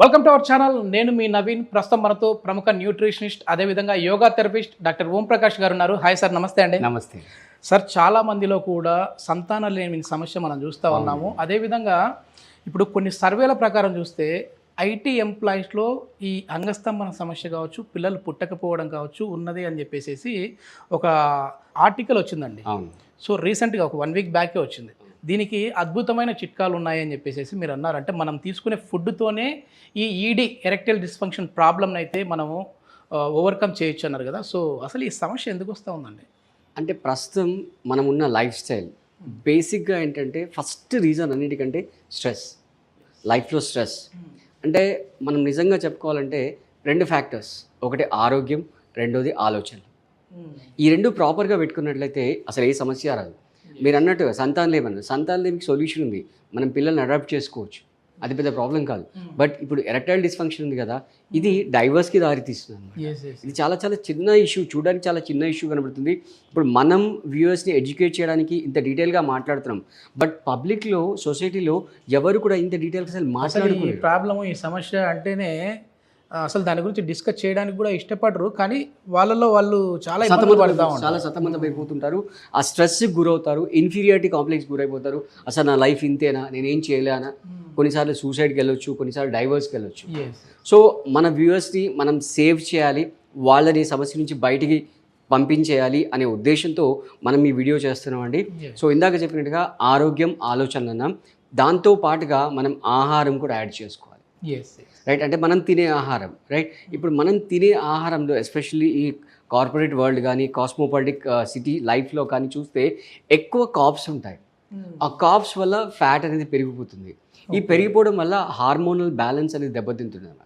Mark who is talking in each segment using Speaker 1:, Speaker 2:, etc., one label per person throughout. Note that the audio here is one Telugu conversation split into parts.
Speaker 1: వెల్కమ్ టు అవర్ ఛానల్ నేను మీ నవీన్. ప్రస్తుతం మనతో ప్రముఖ న్యూట్రిషనిస్ట్ అదేవిధంగా యోగా థెరపిస్ట్ డాక్టర్ ఓం ప్రకాష్ గారు ఉన్నారు. హాయ్ సార్ నమస్తే అండి.
Speaker 2: నమస్తే.
Speaker 1: సార్ చాలా మందిలో కూడా సంతానం లేని సమస్య మనం చూస్తూ ఉన్నాము. అదేవిధంగా ఇప్పుడు కొన్ని సర్వేల ప్రకారం చూస్తే ఐటీ ఎంప్లాయీస్లో ఈ అంగస్తంభన సమస్య కావచ్చు పిల్లలు పుట్టకపోవడం కావచ్చు ఉన్నది అని చెప్పేసి ఒక ఆర్టికల్ వచ్చిందండి. సో రీసెంట్గా ఒక వన్ వీక్ బ్యాకే వచ్చింది. దీనికి అద్భుతమైన చిట్కాలు ఉన్నాయని చెప్పేసి మీరు అన్నారు. అంటే మనం తీసుకునే ఫుడ్తోనే ఈ ఈడీ ఎరెక్టైల్ డిస్ఫంక్షన్ ప్రాబ్లమ్ని అయితే మనము ఓవర్కమ్ చేయొచ్చు అన్నారు కదా. సో అసలు ఈ సమస్య ఎందుకు వస్తూ ఉందండి?
Speaker 2: అంటే ప్రస్తుతం మనం ఉన్న లైఫ్ స్టైల్ బేసిక్గా ఏంటంటే ఫస్ట్ రీజన్ అన్నిటికంటే స్ట్రెస్. లైఫ్లో స్ట్రెస్. అంటే మనం నిజంగా చెప్పుకోవాలంటే రెండు ఫ్యాక్టర్స్. ఒకటి ఆరోగ్యం రెండోది ఆలోచన ఈ రెండు ప్రాపర్గా పెట్టుకున్నట్లయితే అసలు ఏ సమస్య రాదు. మీరు అన్నట్టు సంతానం లేమన్నారు సంతానం లేమికి సొల్యూషన్ ఉంది. మనం పిల్లల్ని అడాప్ట్ చేసుకోవచ్చు. అది పెద్ద ప్రాబ్లం కాదు. బట్ ఇప్పుడు ఎరెక్టైల్ డిస్ఫంక్షన్ ఉంది కదా ఇది డైవర్స్కి దారితీస్తుంది.
Speaker 1: ఎస్ ఎస్
Speaker 2: ఇది చాలా చాలా చిన్న ఇష్యూ చూడడానికి చాలా చిన్న ఇష్యూ కనబడుతుంది. ఇప్పుడు మనం వ్యూవర్స్ని ఎడ్యుకేట్ చేయడానికి ఇంత డీటెయిల్గా మాట్లాడుతున్నాం. బట్ పబ్లిక్లో సొసైటీలో ఎవరు కూడా ఇంత డీటెయిల్గా అసలు మాట్లాడుకోలేరు
Speaker 1: ప్రాబ్లము ఈ సమస్య అంటేనే అసలు దాని గురించి డిస్కస్ చేయడానికి కూడా ఇష్టపడరు కానీ వాళ్ళలో వాళ్ళు చాలా ఇబ్బందులు పడుతూ
Speaker 2: చాలా సతమతం అయిపోతుంటారు. ఆ స్ట్రెస్కి గురవుతారు ఇన్ఫీరియారిటీ కాంప్లెక్స్ గురైపోతారు. అసలు నా లైఫ్ ఇంతేనా? నేనేం చేయలేనా? కొన్నిసార్లు సూసైడ్కి వెళ్ళొచ్చు కొన్నిసార్లు డైవర్స్కి వెళ్ళొచ్చు సో మన వ్యూవర్స్ని మనం సేవ్ చేయాలి వాళ్ళని సమస్య నుంచి బయటికి పంపించేయాలి అనే ఉద్దేశంతో మనం ఈ వీడియో చేస్తున్నామండి. సో ఇందాక చెప్పినట్టుగా ఆరోగ్యం ఆలోచనలు అన్నాం. దాంతో పాటుగా మనం ఆహారం కూడా యాడ్ చేసుకోవాలి.
Speaker 1: ఎస్
Speaker 2: రైట్ అంటే మనం తినే ఆహారం రైట్ ఇప్పుడు మనం తినే ఆహారంలో ఎస్పెషల్లీ ఈ కార్పొరేట్ వరల్డ్ కానీ కాస్మోపాలిటిక్ సిటీ లైఫ్లో కానీ చూస్తే ఎక్కువ కాప్స్ ఉంటాయి. ఆ కాప్స్ వల్ల ఫ్యాట్ అనేది పెరిగిపోతుంది. ఈ పెరిగిపోవడం వల్ల హార్మోనల్ బ్యాలెన్స్ అనేది దెబ్బతింటుంది అన్నమాట.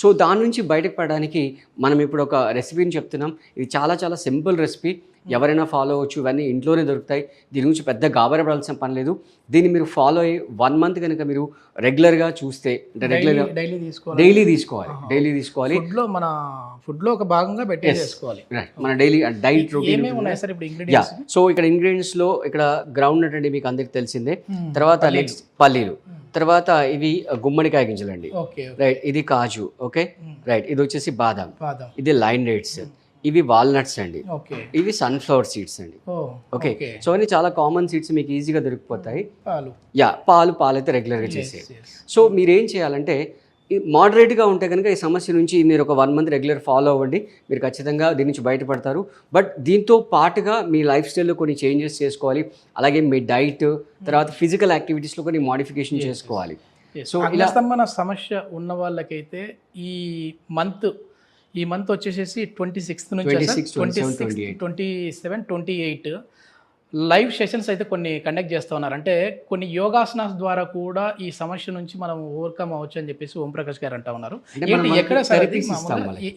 Speaker 2: సో దాని నుంచి బయటకు పడడానికి మనం ఇప్పుడు ఒక రెసిపీని చెప్తున్నాం. ఇది చాలా చాలా సింపుల్ రెసిపీ ఎవరైనా ఫాలో అవ్వచ్చు ఇవన్నీ ఇంట్లోనే దొరుకుతాయి. దీని గురించి పెద్ద గాబరపడాల్సిన పని లేదు. దీన్ని మీరు ఫాలో అయ్యి వన్ మంత్ కనుక మీరు రెగ్యులర్గా చూస్తే అంటే రెగ్యులర్గా
Speaker 1: డైలీ తీసుకోవాలి.
Speaker 2: డైలీ తీసుకోవాలి. డైలీ తీసుకోవాలి.
Speaker 1: ఫుడ్లో మన ఫుడ్లో ఒక భాగంగా పెట్టి చేసుకోవాలి.
Speaker 2: Right. మన డైలీ డైట్ రొటీన్ సో ఇక్కడ ఇంగ్రీడియంట్స్లో ఇక్కడ గ్రౌండ్ నట్ అండి మీకు అందరికి తెలిసిందే. తర్వాత నెక్స్ట్ పల్లీలు. తర్వాత ఇవి గుమ్మడికాయ గింజలు అండి
Speaker 1: ఓకే.
Speaker 2: రైట్ ఇది కాజు. ఓకే రైట్ ఇది వచ్చేసి బాదం.
Speaker 1: బాదం.
Speaker 2: ఇది లైన్ డేట్స్ ఇవి వాల్నట్స్ అండి.
Speaker 1: ఓకే.
Speaker 2: ఇవి సన్ఫ్లవర్ సీడ్స్ అండి. ఓకే. సో అన్ని చాలా కామన్ సీడ్స్ మీకు ఈజీగా దొరికిపోతాయి.
Speaker 1: పాలు.
Speaker 2: యా పాలు పాలు అయితే రెగ్యులర్గా చేసే. సో మీరు ఏం చేయాలంటే మోడరేట్గా ఉంటే కనుక ఈ సమస్య నుంచి మీరు ఒక వన్ మంత్ రెగ్యులర్ ఫాలో అవ్వండి. మీరు ఖచ్చితంగా దీని నుంచి బయటపడతారు. బట్ దీంతో పాటుగా మీ లైఫ్ స్టైల్లో కొన్ని చేంజెస్ చేసుకోవాలి. అలాగే మీ డైట్ తర్వాత ఫిజికల్ యాక్టివిటీస్లో కొన్ని మోడిఫికేషన్ చేసుకోవాలి. సో ఇలా
Speaker 1: సమస్య ఉన్న వాళ్ళకైతే ఈ మంత్ ఈ మంత్ వచ్చేసేసి ట్వంటీ సిక్స్త్ నుంచి
Speaker 2: 26,
Speaker 1: twenty
Speaker 2: 27,
Speaker 1: six
Speaker 2: 28.
Speaker 1: Twenty seven twenty eight live sessions అయితే కొన్ని కండక్ట్ చేస్తూ ఉన్నారు. అంటే కొన్ని యోగాసనాస్ ద్వారా కూడా ఈ సమస్య నుంచి మనం ఓవర్కమ్ అవ్వచ్చు అని చెప్పేసి ఓం ప్రకాష్ గారు అంటా ఉన్నారు. ఎక్కడ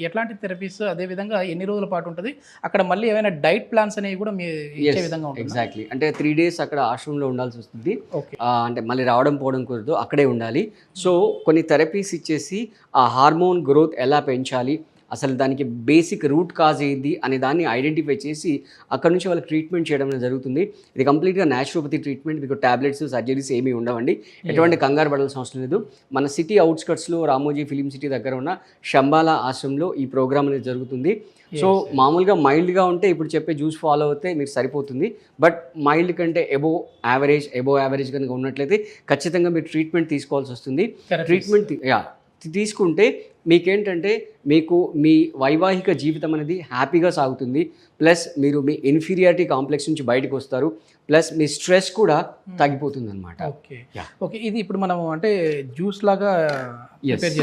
Speaker 1: ఎట్లాంటి థెరపీస్ అదే విధంగా ఎన్ని రోజుల పాటు ఉంటుంది? అక్కడ మళ్ళీ ఏమైనా డైట్ ప్లాన్స్ అనేవి కూడా మీ ఇచ్చే విధంగా ఉంటుంది?
Speaker 2: ఎగ్జాక్ట్లీ అంటే త్రీ డేస్ అక్కడ ఆశ్రమంలో ఉండాల్సి వస్తుంది. అంటే మళ్ళీ రావడం పోవడం కుదరదు అక్కడే ఉండాలి. సో కొన్ని థెరపీస్ ఇచ్చేసి ఆ హార్మోన్ గ్రోత్ ఎలా పెంచాలి? అసలు దానికి బేసిక్ రూట్ కాజ్ ఏంది అనే దాన్ని ఐడెంటిఫై చేసి అక్కడ నుంచి వాళ్ళకి ట్రీట్మెంట్ చేయడం అనేది జరుగుతుంది. ఇది కంప్లీట్గా న్యాచురోపతి ట్రీట్మెంట్ మీకు టాబ్లెట్స్ సర్జరీస్ ఏమీ ఉండవండి. ఎటువంటి కంగారు పడాల్సిన అవసరం లేదు. మన సిటీ అవుట్స్కట్స్లో రామోజీ ఫిలిం సిటీ దగ్గర ఉన్న శంబాలా ఆశ్రమంలో ఈ ప్రోగ్రామ్ అనేది జరుగుతుంది. సో మామూలుగా మైల్డ్గా ఉంటే ఇప్పుడు చెప్పే జ్యూస్ ఫాలో అవుతే మీరు సరిపోతుంది. బట్ మైల్డ్ కంటే ఎబో యావరేజ్ ఎబో యావరేజ్ కనుక ఉన్నట్లయితే ఖచ్చితంగా మీరు ట్రీట్మెంట్ తీసుకోవాల్సి వస్తుంది. ట్రీట్మెంట్ యా తీసుకుంటే మీకేంటంటే మీకు మీ వైవాహిక జీవితం అనేది హ్యాపీగా సాగుతుంది. ప్లస్ మీరు మీ ఇన్ఫీరియారిటీ కాంప్లెక్స్ నుంచి బయటకు వస్తారు. ప్లస్ మీ స్ట్రెస్ కూడా తగ్గిపోతుంది అనమాట
Speaker 1: ఓకే. ఓకే ఇది ఇప్పుడు మనం అంటే జ్యూస్ లాగా ప్రిపేర్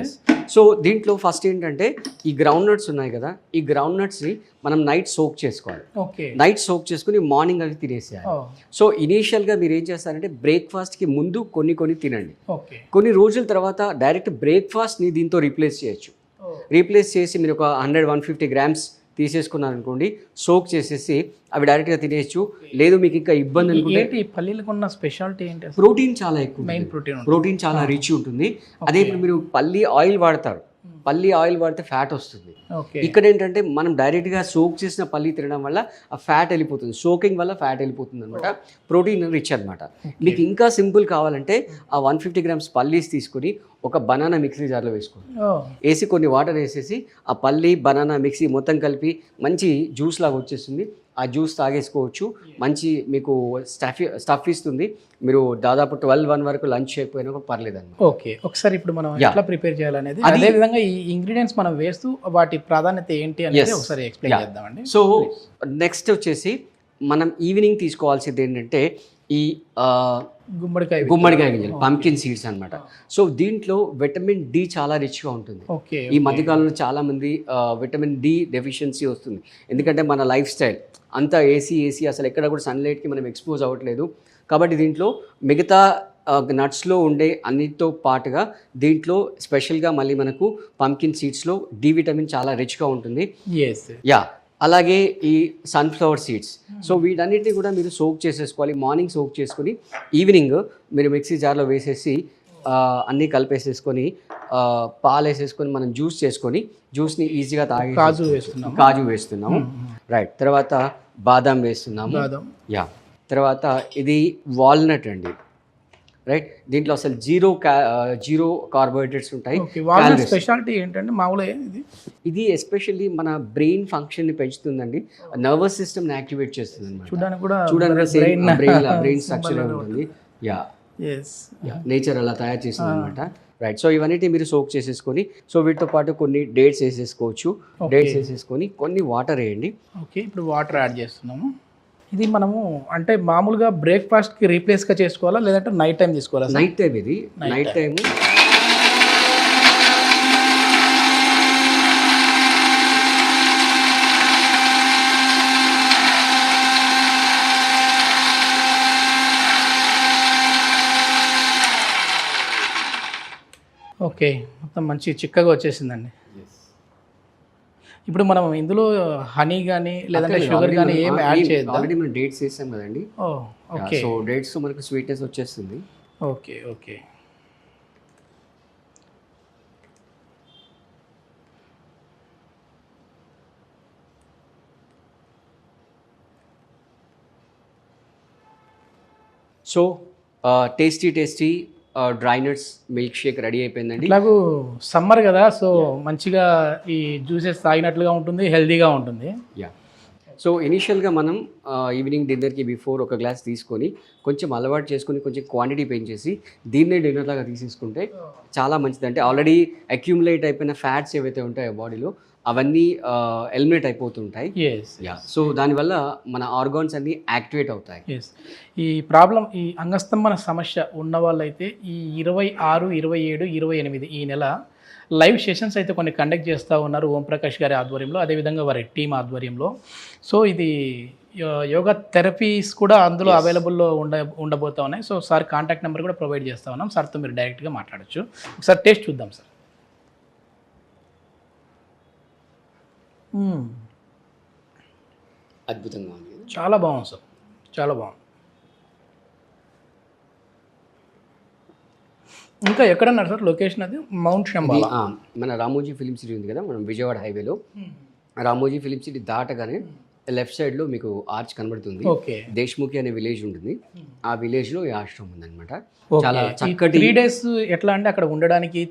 Speaker 2: ఎస్ సో దీంట్లో ఫస్ట్ ఏంటంటే ఈ గ్రౌండ్ నట్స్ ఉన్నాయి కదా ఈ గ్రౌండ్ నట్స్ని మనం నైట్ సోక్ చేసుకోవాలి.
Speaker 1: ఓకే.
Speaker 2: నైట్ సోక్ చేసుకుని మార్నింగ్ అవి తినేసేయాలి. సో ఇనీషియల్గా మీరు ఏం చేస్తారంటే బ్రేక్ఫాస్ట్కి ముందు కొన్ని కొన్ని తినండి. కొన్ని రోజుల తర్వాత డైరెక్ట్ బ్రేక్ఫాస్ట్ని దీంతో రీప్లేస్ చేయొచ్చు. రీప్లేస్ చేసి మీరు ఒక హండ్రెడ్ వన్ ఫిఫ్టీ గ్రామ్స్ తీసేసుకున్నారనుకోండి సోక్ చేసేసి అవి డైరెక్ట్గా తినేయచ్చు. లేదు మీకు ఇంకా ఇబ్బంది అనుకుంటే
Speaker 1: పల్లీలకు ఉన్న స్పెషాలిటీ ఏంటి
Speaker 2: ప్రోటీన్ చాలా ఎక్కువ
Speaker 1: మెయిన్ ప్రోటీన్
Speaker 2: ప్రోటీన్ చాలా రిచ్ ఉంటుంది. అదే ఇప్పుడు మీరు పల్లి ఆయిల్ వాడతారు. పల్లి ఆయిల్ వాడితే ఫ్యాట్ వస్తుంది. ఇక్కడ ఏంటంటే మనం డైరెక్ట్గా సోక్ చేసిన పల్లి తినడం వల్ల ఆ ఫ్యాట్ వెళ్ళిపోతుంది. సోకింగ్ వల్ల ఫ్యాట్ వెళ్ళిపోతుంది అనమాట ప్రోటీన్ రిచ్ అనమాట మీకు ఇంకా సింపుల్ కావాలంటే ఆ వన్ ఫిఫ్టీ గ్రామ్స్ పల్లీస్ తీసుకొని ఒక బనానా మిక్సీ జార్లో వేసుకోండి. వేసి కొన్ని వాటర్ వేసేసి ఆ పల్లి బనానా మిక్సీ మొత్తం కలిపి మంచి జ్యూస్ లాగా వచ్చేస్తుంది. ఆ జ్యూస్ తాగేసుకోవచ్చు. మంచి మీకు స్టఫ్ స్టఫ్ ఇస్తుంది. మీరు దాదాపు ట్వెల్వ్ వన్ వరకు లంచ్ చేయకపోయినా కూడా పర్లేదు అనమాట
Speaker 1: ఓకే. ఒకసారి ఇప్పుడు మనం. ఎట్లా ప్రిపేర్ చేయాలనేది
Speaker 2: అది-
Speaker 1: విధంగా ఈ ఇంగ్రీడియంట్స్ మనం వేస్తూ వాటి ప్రాధాన్యత ఏంటి అనేది. ఒకసారి ఎక్స్ప్లెయిన్. చేద్దామండి.
Speaker 2: సో నెక్స్ట్ వచ్చేసి మనం ఈవినింగ్ తీసుకోవాల్సింది ఏంటంటే ఈ
Speaker 1: గుమ్మడికాయ
Speaker 2: గుమ్మడికాయ గింజలు పంకిన్ సీడ్స్ అన్నమాట. సో దీంట్లో విటమిన్ డి చాలా రిచ్గా ఉంటుంది. ఈ మధ్యకాలంలో చాలా మంది ఆ, విటమిన్ డి డెఫిషియన్సీ వస్తుంది. ఎందుకంటే మన లైఫ్ స్టైల్ అంతా ఏసీ ఏసీ అసలు ఎక్కడ కూడా సన్లైట్కి మనం ఎక్స్పోజ్ అవ్వట్లేదు. కాబట్టి దీంట్లో మిగతా నట్స్లో ఉండే అన్నిటితో పాటుగా దీంట్లో స్పెషల్గా మళ్ళీ మనకు పంకిన్ సీడ్స్లో డి విటమిన్ చాలా రిచ్గా ఉంటుంది. యా అలాగే ఈ సన్ఫ్లవర్ సీడ్స్ సో వీటన్నిటిని కూడా మీరు సోక్ చేసేసుకోవాలి మార్నింగ్ సోక్ చేసుకొని ఈవినింగ్ మీరు మిక్సీ జార్లో వేసేసి అన్నీ కలిపేసేసుకొని పాలు వేసేసుకొని మనం జ్యూస్ చేసుకొని జ్యూస్ని ఈజీగా తాగి
Speaker 1: కాజు వేస్తున్నాం
Speaker 2: కాజు వేస్తున్నాము. రైట్ తర్వాత బాదాం వేస్తున్నాము.
Speaker 1: బాదం.
Speaker 2: యా తర్వాత ఇది వాల్నట్ అండి. రైట్? దీంట్లో అసలు జీరో జీరో కార్బోహైడ్రేట్స్ ఉంటాయి.
Speaker 1: స్పెషాలిటీ ఏంటంటే మామూలుగా ఇది?
Speaker 2: ఇది ఎస్పెషల్లీ మన బ్రెయిన్ ఫంక్షన్ని పెంచుతుందండి. నర్వస్ సిస్టమ్ని యాక్టివేట్ చేస్తుంది
Speaker 1: చూడడానికి కూడా
Speaker 2: చూడండి
Speaker 1: brain-
Speaker 2: బ్రెయిన్ బ్రెయిన్ స్ట్రక్చర్ ఉంటుంది. యా. నేచర్ అలా తయారు చేసింది అనమాట రైట్ సో ఇవన్నీ మీరు సోక్ చేసేసుకొని సో వీటితో పాటు కొన్ని డేట్స్ వేసేసుకోవచ్చు. డేట్స్ వేసేసుకొని కొన్ని వాటర్ వేయండి.
Speaker 1: ఓకే ఇప్పుడు వాటర్ యాడ్ చేస్తున్నాము. ఇది మనము అంటే మామూలుగా బ్రేక్ఫాస్ట్కి రీప్లేస్గా చేసుకోవాలా? లేదంటే నైట్ టైం తీసుకోవాలా?
Speaker 2: నైట్ టైం ఇది. Night time.
Speaker 1: ఓకే. మొత్తం మంచి చిక్కగా వచ్చేసిందండి. ఇప్పుడు మనం ఇందులో హనీ కానీ లేదంటే షుగర్ కానీ ఏం యాడ్ చేయొద్దా?
Speaker 2: ఆల్రెడీ మనం డేట్స్ వేసాం కదండి.
Speaker 1: ఓకే
Speaker 2: సో డేట్స్ మనకు స్వీట్నెస్ వచ్చేస్తుంది.
Speaker 1: Okay okay.
Speaker 2: So tasty tasty dry nuts milkshake ready అయిపోయిందండి.
Speaker 1: ఇట్లాగూ సమ్మర్ కదా సో మంచిగా ఈ జ్యూసెస్ తాగినట్లుగా ఉంటుంది హెల్తీగా ఉంటుంది.
Speaker 2: యా సో ఇనిషియల్గా మనం ఈవినింగ్ డిన్నర్కి బిఫోర్ ఒక గ్లాస్ తీసుకొని కొంచెం అలవాటు చేసుకొని కొంచెం క్వాంటిటీ పెంచేసి దీన్నే డిన్నర్ లాగా తీసేసుకుంటే చాలా మంచిది అంటే ఆల్రెడీ అక్యూములేట్ అయిపోయిన ఫ్యాట్స్ ఏవైతే ఉంటాయో బాడీలో అవన్నీ ఎలిమినేట్ అయిపోతుంటాయి. సో దానివల్ల మన ఆర్గాన్స్ అన్నీ యాక్టివేట్ అవుతాయి.
Speaker 1: ఈ ప్రాబ్లం ఈ అంగస్తంభన సమస్య ఉన్న వాళ్ళైతే ఈ ఇరవై ఆరు ఇరవై ఏడు ఇరవై ఎనిమిది ఈ నెల లైవ్ సెషన్స్ అయితే కొన్ని కండక్ట్ చేస్తూ ఉన్నారు ఓంప్రకాష్ గారి ఆధ్వర్యంలో అదేవిధంగా వారి టీం ఆధ్వర్యంలో. సో ఇది యోగా థెరపీస్ కూడా అందులో అవైలబుల్లో ఉండ ఉండబోతా ఉన్నాయి. సో సార్ కాంటాక్ట్ నెంబర్ కూడా ప్రొవైడ్ చేస్తా ఉన్నాం. సార్తో మీరు డైరెక్ట్గా మాట్లాడొచ్చు. ఒకసారి టేస్ట్ చూద్దాం సార్.
Speaker 2: అద్భుతంగా ఉంది.
Speaker 1: చాలా బాగుంది సార్. చాలా బాగుంది. ఇంకా ఎక్కడన్నారు సార్? లొకేషన్ అది? మౌంట్ శంబాలా
Speaker 2: ఆ, మన రామోజీ ఫిలిం సిటీ ఉంది కదా మనం విజయవాడ హైవేలో. రామోజీ ఫిలిం సిటీ దాటగానే లెఫ్ట్ సైడ్లో మీకు ఆర్చ్ కనబడుతుంది.
Speaker 1: ఓకే.
Speaker 2: దేశ్ముఖి అనే విలేజ్ ఉంటుంది. ఆ విలేజ్లో ఈ ఆశ్రమం ఉందన్నమాట. చాలా చక్కటి
Speaker 1: త్రీ డేస్ ఎట్లా అంటే అక్కడ ఉండడానికి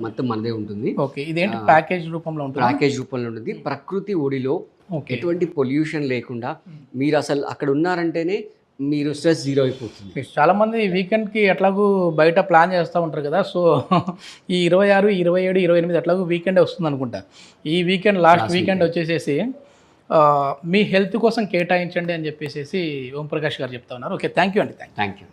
Speaker 2: మొత్తం మనదే ఉంటుంది.
Speaker 1: ఓకే. ఇదేంటి ప్యాకేజ్ రూపంలో ఉంటుంది?
Speaker 2: ప్యాకేజ్ రూపంలో ఉంటుంది. ప్రకృతి ఒడిలో ఎటువంటి పొల్యూషన్ లేకుండా మీరు అసలు అక్కడ ఉన్నారంటేనే మీరు స్ట్రెస్ జీరో అయిపోతుంది.
Speaker 1: చాలా మంది వీకెండ్కి ఎట్లాగూ బయట ప్లాన్ చేస్తూ ఉంటారు కదా సో ఈ ఇరవై ఆరు ఇరవై ఏడు ఇరవై ఎనిమిది ఎట్లాగూ వీకెండ్ వస్తుంది అనుకుంటా. ఈ వీకెండ్ లాస్ట్ వీకెండ్ వచ్చేసేసి మీ హెల్త్ కోసం కేటాయించండి అని చెప్పేసి ఓంప్రకాష్ గారు చెప్తా ఉన్నారు. ఓకే థ్యాంక్ యూ అండి
Speaker 2: థ్యాంక్ యూ